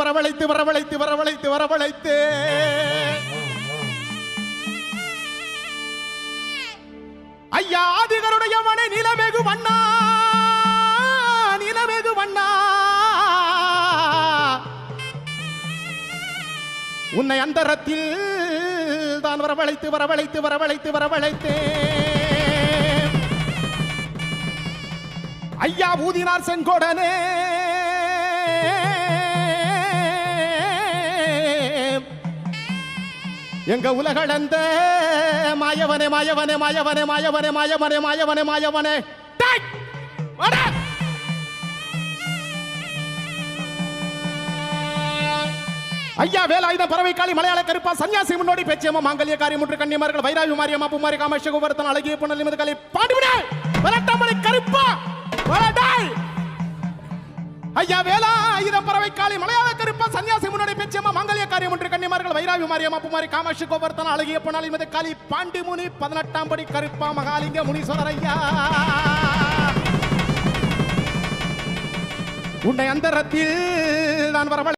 வரவழைத்து வரவழைத்து வரவழைத்து வரவழைத்து வரவழைத்து. ஐயா ஆதிகருடைய மனை நிலமெகு வண்ணா நிலமெகு வண்ணா. உன்னை அந்தரத்தில் தான் வரவழைத்து வரவழைத்து வரவழைத்து வரவழைத்து. ஐயா ஊதினார் செங்கோடனே. எங்க உலகளந்த மாயவனே மாயவனே மாயவனே மாயவனே மாயவனே மாயவனே மாயவனே. டேய்! ஐயா வேலாயுத பறவை காளி மலையாள கருப்பா சன்னியாசி முன்னோடி பேச்சியம்மா மாங்கல்ய காரி முற்று கன்னிமார்கள் வைராவி மாரியம்மா புமாரி காமேஷ குவர்த்தன் அழகிய புனல் நிமிது காலி பாடுவிடே வரட்டாமலை கருப்பா. வரடாய் ஐயா வேலாயுத பறவை காளி மலையாள கருப்பா சன்னியாசி முன்னோடி ஒன்று கன்னிமார்கள் வைராவி மாரியம் அப்புமாரி காமாட்சி குவர்த்தன் அழகிய பொன்னாளி நிமித காலி பாண்டி முனி பதினெட்டாம் படி கருப்பா மகாலிங்க முனீஸ்வரர் ஐயா. உன்னை அந்த ரத்தில் நான் வரவழை